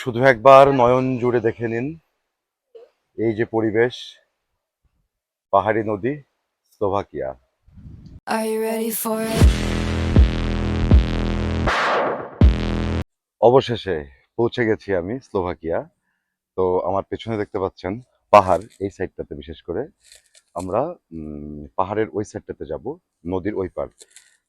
শুধু একবার নয়ন জুড়ে দেখে নিন। এই যে পরিবেশ পাহাড়ি নদী স্লোভাকিয়া? অবশেষে পৌঁছে গেছি আমি স্লোভাকিয়া। তো আমার পেছনে দেখতে পাচ্ছেন পাহাড় এই সাইডটাতে বিশেষ করে। আমরা পাহাড়ের ওই সাইডটাতে যাব নদীর ওই পার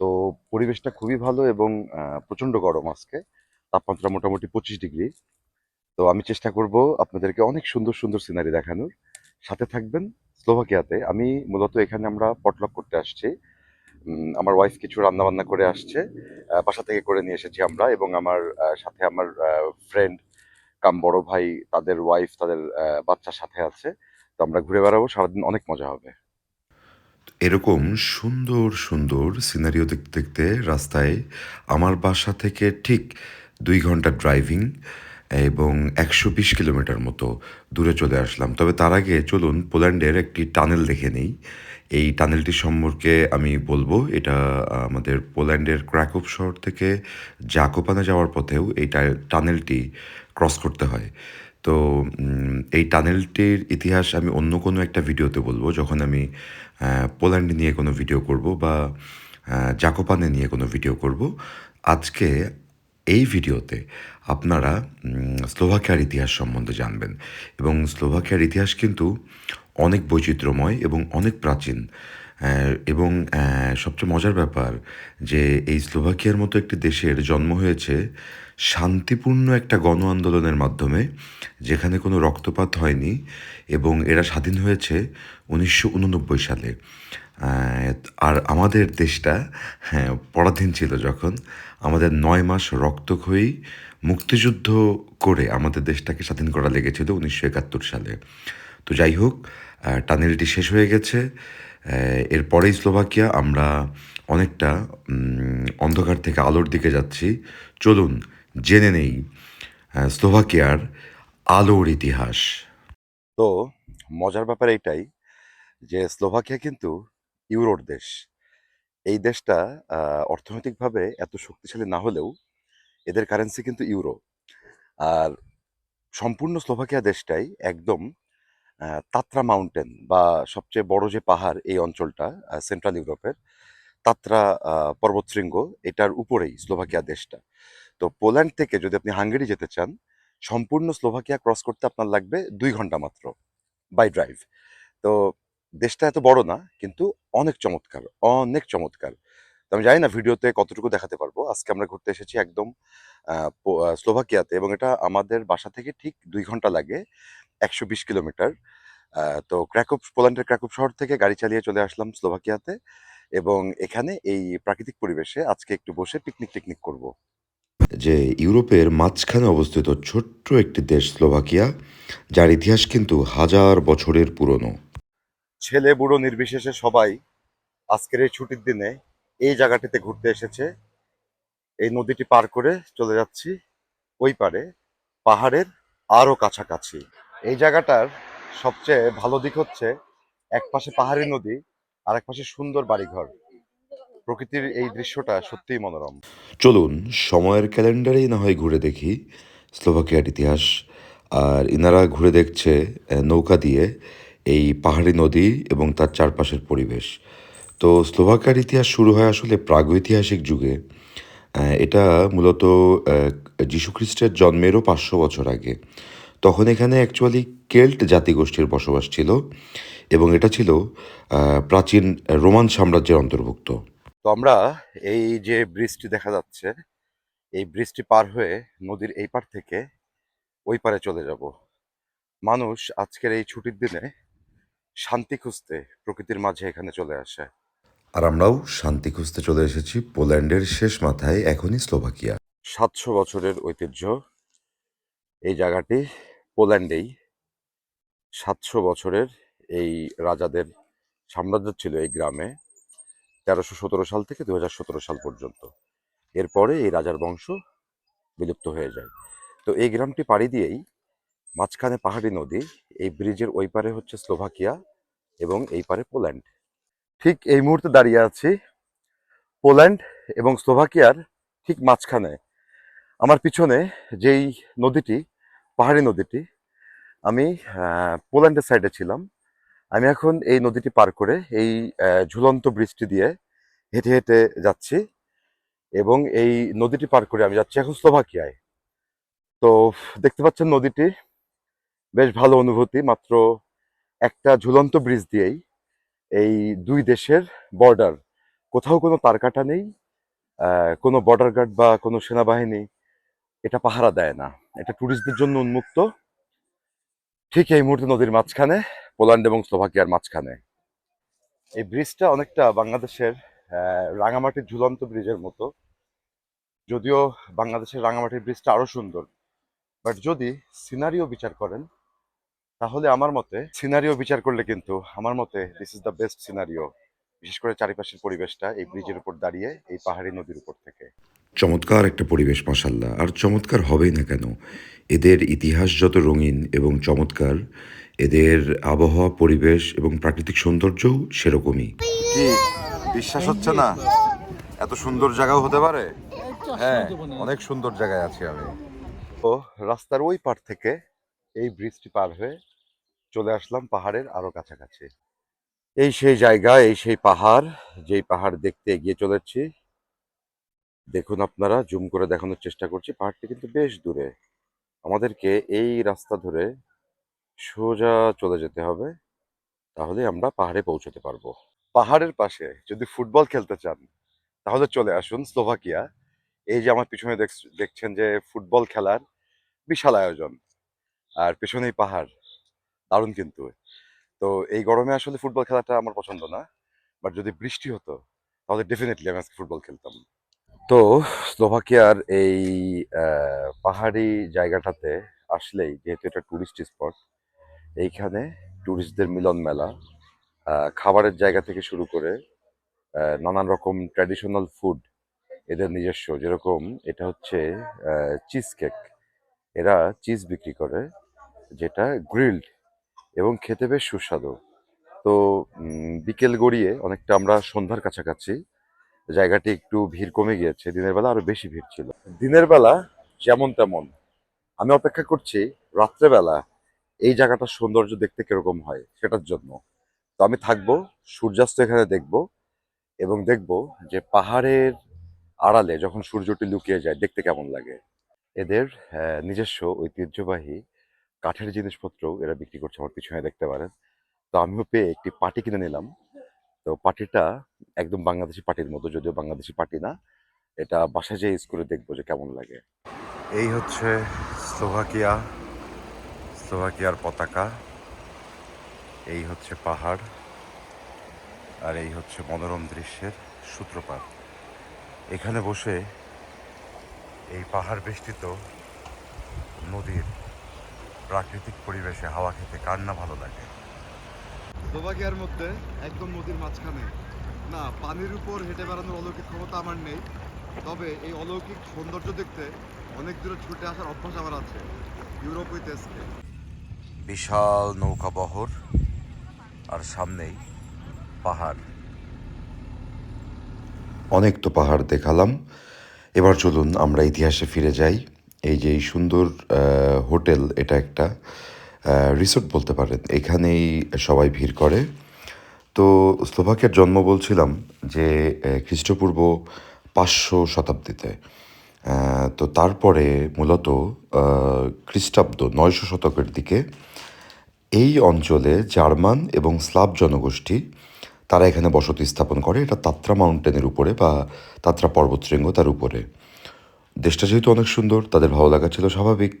তো পরিবেশটা খুবই ভালো এবং প্রচণ্ড গরম আজকে। তাপমাত্রা মোটামুটি পঁচিশ ডিগ্রি। তো আমি চেষ্টা করব আপনাদেরকে অনেক সুন্দর সুন্দর সিনারি দেখানোর। সাথে থাকবেন স্লোভাকিয়াতে। আমি মূলত এখানে আমরা পটলক করতে আসছি। আমার ওয়াইফ কিছু রান্নাবান্না করে আসছে। বাসা থেকে করে নিয়ে এসেছি আমরা এবং আমার সাথে আমার ফ্রেন্ড কাম বড় ভাই, তাদের ওয়াইফ তাদের বাচ্চার সাথে আছে। তো আমরা ঘুরে বেড়াবো, সারাদিন অনেক মজা হবে। এরকম সুন্দর সুন্দর সিনারিও দেখতে দেখতে রাস্তায় আমার বাসা থেকে ঠিক দুই ঘণ্টা ড্রাইভিং এবং একশো বিশ কিলোমিটার মতো দূরে চলে আসলাম। তবে তার আগে চলুন পোল্যান্ডের একটি টানেল দেখে নেই। এই টানেলটি সম্পর্কে আমি বলব, এটা আমাদের পোল্যান্ডের ক্র্যাকোপ শহর থেকে জাকোপানে যাওয়ার পথেও এই টানেলটি ক্রস করতে হয়। তো এই টানেলটির ইতিহাস আমি অন্য কোনো একটা ভিডিওতে বলব, যখন আমি পোল্যান্ড নিয়ে কোনো ভিডিও করব বা জাকোপানে নিয়ে কোনো ভিডিও করব। আজকে এই ভিডিওতে আপনারা স্লোভাকিয়ার ইতিহাস সম্বন্ধে জানবেন। এবং স্লোভাকিয়ার ইতিহাস কিন্তু অনেক বৈচিত্র্যময় এবং অনেক প্রাচীন। এবং সবচেয়ে মজার ব্যাপার যে এই স্লোভাকিয়ার মতো একটি দেশের জন্ম হয়েছে শান্তিপূর্ণ একটা গণ আন্দোলনের মাধ্যমে, যেখানে কোনো রক্তপাত হয়নি এবং এরা স্বাধীন হয়েছে উনিশশো উননব্বই সালে। আর আমাদের দেশটা হ্যাঁ পরাধীন ছিল যখন আমাদের নয় মাস রক্তক্ষয়ী মুক্তিযুদ্ধ করে আমাদের দেশটাকে স্বাধীন করা লেগেছিল উনিশশো একাত্তর সালে। তো যাই হোক টানেলটি শেষ হয়ে গেছে। এরপরেই স্লোভাকিয়া, আমরা অনেকটা অন্ধকার থেকে আলোর দিকে যাচ্ছি। চলুন, জেনে নেই স্লোভাকিয়ার আলোর ইতিহাস। তো মজার ব্যাপার এটাই যে স্লোভাকিয়া কিন্তু ইউরোর দেশ। এই দেশটা অর্থনৈতিকভাবে এত শক্তিশালী না হলেও এদের কারেন্সি কিন্তু ইউরো। আর সম্পূর্ণ স্লোভাকিয়া দেশটাই একদম তাত্রা মাউন্টেন বা সবচেয়ে বড় যে পাহাড় এই অঞ্চলটা সেন্ট্রাল ইউরোপের, তাত্রা পর্বতশৃঙ্গ, এটার উপরেই স্লোভাকিয়া দেশটা। তো পোল্যান্ড থেকে যদি আপনি হাঙ্গেরি যেতে চান, সম্পূর্ণ স্লোভাকিয়া ক্রস করতে আপনার লাগবে দুই ঘণ্টা মাত্র বাই ড্রাইভ তো দেশটা এত বড় না, কিন্তু অনেক চমৎকার অনেক চমৎকার। তো আমি জানি না ভিডিওতে কতটুকু দেখাতে পারব। আজকে আমরা ঘুরতে এসেছি একদম স্লোভাকিয়াতে এবং এটা আমাদের বাসা থেকে ঠিক দুই ঘণ্টা লাগে, একশো বিশ কিলোমিটার। তো ক্র্যাকপ পোল্যান্ডের ক্র্যাকপ শহর থেকে গাড়ি চালিয়ে চলে আসলাম স্লোভাকিয়াতে এবং এখানে এই প্রাকৃতিক পরিবেশে আজকে একটু বসে পিকনিক টিকনিক করব। যে ইউরোপের মাঝখানে অবস্থিত ছোট্ট একটি দেশ স্লোভাকিয়া, যার ইতিহাস কিন্তু হাজার বছরের পুরনো। ছেলে বুড়ো নির্বিশেষে সবাই আজকের এই ছুটির দিনে এই জায়গাটিতে ঘুরতে এসেছে। এই নদীটি পার করে চলে যাচ্ছি। ওই পারে পাহাড়ের আরও কাছাকাছি। এই জায়গাটার সবচেয়ে ভালো দিক হচ্ছে এক পাশে পাহাড়ি নদী আর এক পাশে সুন্দর বাড়িঘর। প্রকৃতির এই দৃশ্যটা সত্যিই মনোরম। চলুন, সময়ের ক্যালেন্ডারেই না হয় ঘুরে দেখি স্লোভাকিয়ার ইতিহাস। আর ইনারা ঘুরে দেখছে নৌকা দিয়ে এই পাহাড়ি নদী এবং তার চারপাশের পরিবেশ। তো স্লোভাকিয়ার ইতিহাস শুরু হয় আসলে প্রাগৈতিহাসিক যুগে। এটা মূলত যীশুখ্রিস্টের জন্মেরও পাঁচশো বছর আগে। তখন এখানে অ্যাকচুয়ালি কেল্ট জাতিগোষ্ঠীর বসবাস ছিল এবং এটা ছিল প্রাচীন রোমান সাম্রাজ্যের অন্তর্ভুক্ত। তো আমরা এই যে ব্রিজটি দেখা যাচ্ছে, এই ব্রিজটি পার হয়ে নদীর এই পার থেকে ওই পারে চলে যাব। মানুষ আজকের এই ছুটির দিনে শান্তি খুঁজতে প্রকৃতির মাঝে এখানে চলে আসে। আর আমরাও শান্তি খুঁজতে চলে এসেছি পোল্যান্ডের শেষ মাথায় এখনই স্লোভাকিয়া। সাতশো বছরের ঐতিহ্য। এই জায়গাটি পোল্যান্ডেই। সাতশো বছরের এই রাজাদের সাম্রাজ্য ছিল এই গ্রামে তেরোশো সতেরো সাল থেকে দু সতেরো সাল পর্যন্ত। এরপরে এই রাজার বংশ বিলুপ্ত হয়ে যায়। তো এই গ্রামটি পাড়ি দিয়েই মাঝখানে পাহাড়ি নদী, এই ব্রিজের ওই পারে হচ্ছে স্লোভাকিয়া এবং এই পারে পোল্যান্ড। ঠিক এই মুহূর্তে দাঁড়িয়ে আছি পোল্যান্ড এবং স্লোভাকিয়ার ঠিক মাঝখানে। আমার পিছনে যেই নদীটি, পাহাড়ি নদীটি, আমি পোল্যান্ডের সাইডে ছিলাম। আমি এখন এই নদীটি পার করে এই ঝুলন্ত ব্রিজটি দিয়ে হেঁটে হেঁটে যাচ্ছি এবং এই নদীটি পার করে আমি যাচ্ছি এখন স্লোভাকিয়ায়। তো, দেখতে পাচ্ছেন নদীটি বেশ ভালো অনুভূতি, মাত্র একটা ঝুলন্ত ব্রিজ দিয়েই এই দুই দেশের বর্ডার কোথাও কোনো তারকাটা নেই কোনো বর্ডার গার্ড বা কোনো সেনাবাহিনী এটা পাহারা দেয় না। এটা ট্যুরিস্টদের জন্য উন্মুক্ত। ঠিক এই মুহূর্তে নদীর মাঝখানে, পোল্যান্ড এবং স্লোভাকিয়ার মাঝখানে। এই ব্রিজটা অনেকটা বাংলাদেশের রাঙামাটির ঝুলন্ত ব্রিজের মতো। যদিও বাংলাদেশের রাঙামাটির ব্রিজটা আরও সুন্দর। বাট যদি সিনারিও বিচার করেন তাহলে আমার মতে সিনারিও বিচার করলে কিন্তু আমার মতে this is the best scenario বিশেষ করে চারিপাশের পরিবেশটা এই ব্রিজের উপর দাঁড়িয়ে এই পাহাড়ি নদীর উপর থেকে। চমৎকার একটা পরিবেশ মাসাল্লাহ আর চমৎকার হবেই না কেন? এদের ইতিহাস যত রঙিন এবং চমৎকার এদের আবহাওয়া পরিবেশ এবং প্রাকৃতিক সৌন্দর্যও সেরকমই। কি? বিশ্বাস হচ্ছে না? এত সুন্দর জায়গাও হতে পারে? হ্যাঁ অনেক সুন্দর জায়গায় আছি আমি। ও রাস্তার ওই পার থেকে এই ব্রিজটি পার হয়ে চলে আসলাম পাহাড়ের আরও কাছাকাছি। এই সেই জায়গা, এই সেই পাহাড়, যেই পাহাড় দেখতে এগিয়ে চলেছি। দেখুন আপনারা, জুম করে দেখানোর চেষ্টা করছি। পাহাড়টি কিন্তু বেশ দূরে। আমাদেরকে এই রাস্তা ধরে সোজা চলে যেতে হবে। তাহলে আমরা পাহাড়ে পৌঁছতে পারব। পাহাড়ের পাশে যদি ফুটবল খেলতে চান, তাহলে চলে আসুন স্লোভাকিয়া। এই যে আমার পিছনে দেখ- দেখছেন যে ফুটবল খেলার বিশাল আয়োজন। আর পেছনেই পাহাড়। দারুণ কিন্তু। তো এই গরমে আসলে ফুটবল খেলাটা আমার পছন্দ না বাট যদি বৃষ্টি হতো, তাহলে ডেফিনেটলি আমি আজকে ফুটবল খেলতাম। তো স্লোভাকিয়ার এই পাহাড়ি জায়গাটাতে আসলেই, যেহেতু এটা টুরিস্ট স্পট এইখানে ট্যুরিস্টদের মিলন মেলা খাবারের জায়গা থেকে শুরু করে নানান রকম ট্র্যাডিশনাল ফুড এদের নিজস্ব। যেরকম এটা হচ্ছে চিজ কেক এরা চিজ বিক্রি করে। যেটা গ্রিলড এবং খেতে বেশ সুস্বাদু। তো বিকেল গড়িয়ে অনেকটা আমরা সন্ধ্যার কাছাকাছি, জায়গাটি একটু ভিড় কমে গিয়েছে, দিনের বেলা আরও বেশি ভিড় ছিল। দিনের বেলা যেমন তেমন, আমি অপেক্ষা করছি রাত্রেবেলা এই জায়গাটার সৌন্দর্য দেখতে কীরকম হয় সেটার জন্য। তো আমি থাকব, সূর্যাস্ত এখানে দেখব এবং দেখব যে পাহাড়ের আড়ালে যখন সূর্যটি লুকিয়ে যায়, দেখতে কেমন লাগে। এদের নিজস্ব ঐতিহ্যবাহী কাঠের জিনিসপত্র এরা বিক্রি করছে আমার পিছনে দেখতে পারেন। তো আমিও পেয়ে একটি পাটি কিনে নিলাম। তো পাটিটা একদম বাংলাদেশি পাটির মতো, যদিও বাংলাদেশি পাটি না, এটা বাসায় যেয়ে করে দেখব যে কেমন লাগে। এই হচ্ছে স্লোভাকিয়া, স্লোভাকিয়ার পতাকা। এই হচ্ছে পাহাড় আর এই হচ্ছে মনোরম দৃশ্যের সূত্রপাত। এখানে বসে এই পাহাড় বেষ্টিত নদীর প্রাকৃতিক পরিবেশে হাওয়া খেতে কার না ভালো লাগে? স্লোভাকিয়ার মধ্যে একদম নদীর মাঝখানে। না পানির উপর হেঁটে বেড়ানোর অলৌকিক ক্ষমতা আমার নেই। তবে এই অলৌকিক সৌন্দর্য দেখতে অনেক দূরে ছুটে আসার অভ্যাস আমার আছে। ইউরোপ উইথ এসকে বিশাল নৌকা বহর আর সামনেই পাহাড়। অনেক তো পাহাড় দেখালাম। এবার চলুন আমরা ইতিহাসে ফিরে যাই। এই যে এই সুন্দর হোটেল এটা একটা রিসোর্ট বলতে পারেন। এখানেই সবাই ভিড় করে। তো স্লোভাকিয়ার জন্ম বলছিলাম যে খ্রিস্টপূর্ব পাঁচশো শতাব্দীতে। তো তারপরে মূলত খ্রিস্টাব্দ নয়শো শতকের দিকে এই অঞ্চলে জার্মান এবং স্লাভ জনগোষ্ঠী, তারা এখানে বসতি স্থাপন করে। এটা তাত্রা মাউন্টেনের উপরে বা তাত্রা পর্বতশৃঙ্গ তার উপরে। দেশটা যেহেতু অনেক সুন্দর, তাদের ভালো লাগা ছিল স্বাভাবিক।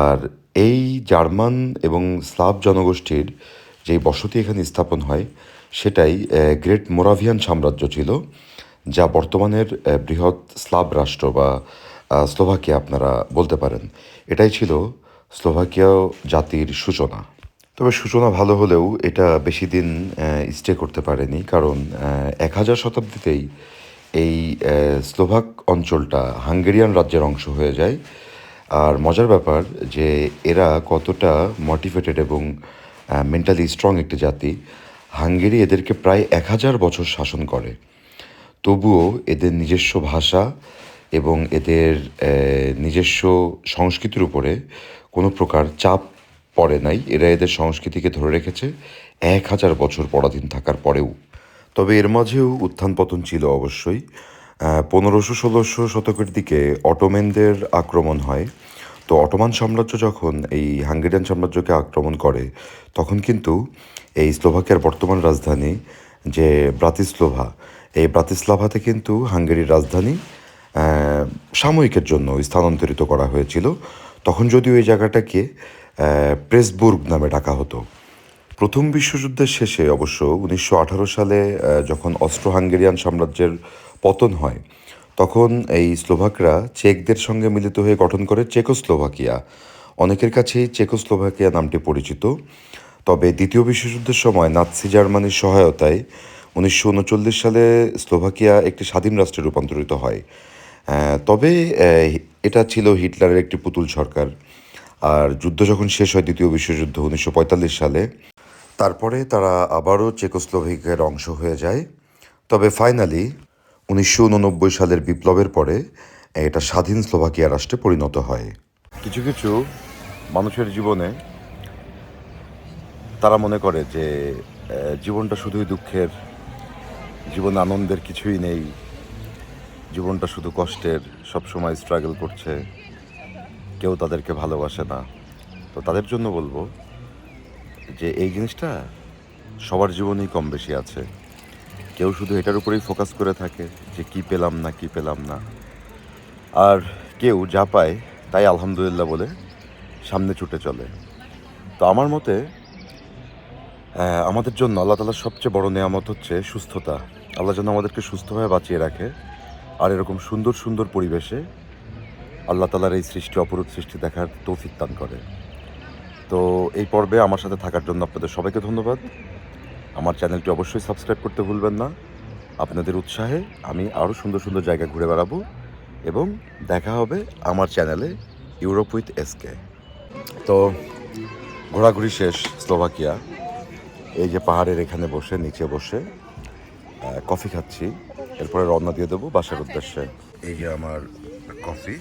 আর এই জার্মান এবং স্লাভ জনগোষ্ঠীর যেই বসতি এখানে স্থাপন হয়, সেটাই গ্রেট মোরাভিয়ান সাম্রাজ্য ছিল, যা বর্তমানের বৃহৎ স্লাভ রাষ্ট্র বা স্লোভাকিয়া আপনারা বলতে পারেন। এটাই ছিল স্লোভাকিয়া জাতির সূচনা। তবে সূচনা ভালো হলেও এটা বেশি দিন স্টে করতে পারেনি, কারণ এক হাজার শতাব্দীতেই এই স্লোভাক অঞ্চলটা হাঙ্গেরিয়ান রাজ্যের অংশ হয়ে যায়। আর মজার ব্যাপার যে এরা কতটা মোটিভেটেড এবং মেন্টালি স্ট্রং একটি জাতি, হাঙ্গেরি এদেরকে প্রায় এক হাজার বছর শাসন করে। তবুও এদের নিজস্ব ভাষা এবং এদের নিজস্ব সংস্কৃতির উপরে কোনো প্রকার চাপ পড়ে নাই। এরা এদের সংস্কৃতিকে ধরে রেখেছে এক হাজার বছর পরাধীন থাকার পরেও। তবে এর মাঝেও উত্থান পতন ছিল অবশ্যই। পনেরোশো ষোলোশো শতকের দিকে অটোমেনদের আক্রমণ হয়। তো অটোমান সাম্রাজ্য যখন এই হাঙ্গেরিয়ান সাম্রাজ্যকে আক্রমণ করে, তখন কিন্তু এই স্লোভাকিয়ার বর্তমান রাজধানী যে ব্রাতিস্লোভা, এই ব্রাতিস্লাভাতে কিন্তু হাঙ্গেরির রাজধানী সাময়িকের জন্য স্থানান্তরিত করা হয়েছিল। তখন যদিও এই জায়গাটাকে প্রেসবুর্গ নামে ডাকা হতো। প্রথম বিশ্বযুদ্ধের শেষে অবশ্য উনিশশো আঠারো সালে যখন অস্ট্রো হাঙ্গেরিয়ান সাম্রাজ্যের পতন হয়, তখন এই স্লোভাকরা চেকদের সঙ্গে মিলিত হয়ে গঠন করে চেকোস্লোভাকিয়া। অনেকের কাছেই চেকোস্লোভাকিয়া নামটি পরিচিত। তবে দ্বিতীয় বিশ্বযুদ্ধের সময় নাৎসি জার্মানির সহায়তায় উনিশশো উনচল্লিশ সালে স্লোভাকিয়া একটি স্বাধীন রাষ্ট্রে রূপান্তরিত হয়। তবে এটা ছিল হিটলারের একটি পুতুল সরকার। আর যুদ্ধ যখন শেষ হয় দ্বিতীয় বিশ্বযুদ্ধ উনিশশো পঁয়তাল্লিশ সালে তারপরে তারা আবারও চেকোস্লোভাকিয়ার অংশ হয়ে যায়। তবে ফাইনালি উনিশশো উননব্বই সালের বিপ্লবের পরে এটা স্বাধীন স্লোভাকিয়া রাষ্ট্রে পরিণত হয়। কিছু কিছু মানুষের জীবনে তারা মনে করে যে জীবনটা শুধুই দুঃখের, জীবনে আনন্দের কিছুই নেই। জীবনটা শুধু কষ্টের সব সময় স্ট্রাগল করছে। কেউ তাদেরকে ভালোবাসে না। তো তাদের জন্য বলব যে এই জিনিসটা সবার জীবনেই কম বেশি আছে। কেউ শুধু এটার উপরেই ফোকাস করে থাকে যে কি পেলাম না, কি পেলাম না। আর কেউ যা পায় তাই আলহামদুলিল্লাহ বলে সামনে ছুটে চলে। তো আমার মতে আমাদের জন্য আল্লাহ তালার সবচেয়ে বড় নেয়ামত হচ্ছে সুস্থতা। আল্লাহ যেন আমাদেরকে সুস্থভাবে বাঁচিয়ে রাখে আর এরকম সুন্দর সুন্দর পরিবেশে আল্লাহ তালার এই সৃষ্টি, অপরূপ সৃষ্টি দেখার তৌফিক দান করে। তো এই পর্বে আমার সাথে থাকার জন্য আপনাদের সবাইকে ধন্যবাদ। আমার চ্যানেলটি অবশ্যই সাবস্ক্রাইব করতে ভুলবেন না। আপনাদের উৎসাহে আমি আরও সুন্দর সুন্দর জায়গা ঘুরে বেড়াবো এবং দেখা হবে আমার চ্যানেলে ইউরোপ উইথ এসকে তো ঘোরাঘুরি শেষ, স্লোভাকিয়া। এই যে পাহাড়ের এখানে বসে, নিচে বসে কফি খাচ্ছি। এরপরে রওনা দিয়ে দেবো বাসার উদ্দেশ্যে। এই যে আমার কফি।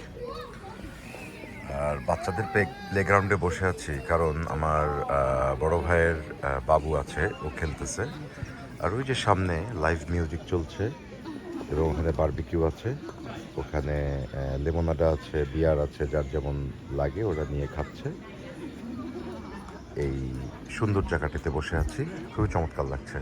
আর বাচ্চাদের প্লে গ্রাউন্ডে বসে আছি, কারণ আমার বড় ভাইয়ের বাবু আছে, ও খেলতেছে। আর ওই যে সামনে লাইভ মিউজিক চলছে, এবং ওখানে বারবিকিউ আছে, ওখানে লেমনাডা আছে বিয়ার আছে, যার যেমন লাগে ওরা নিয়ে খাচ্ছে। এই সুন্দর জায়গাটিতে বসে আছি, খুবই চমৎকার লাগছে।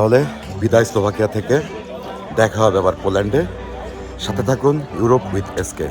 তাহলে বিদায় স্লোভাকিয়া থেকে দেখা হবে আবার পোল্যান্ডে। সাথে থাকুন ইউরোপ উইথ এসকে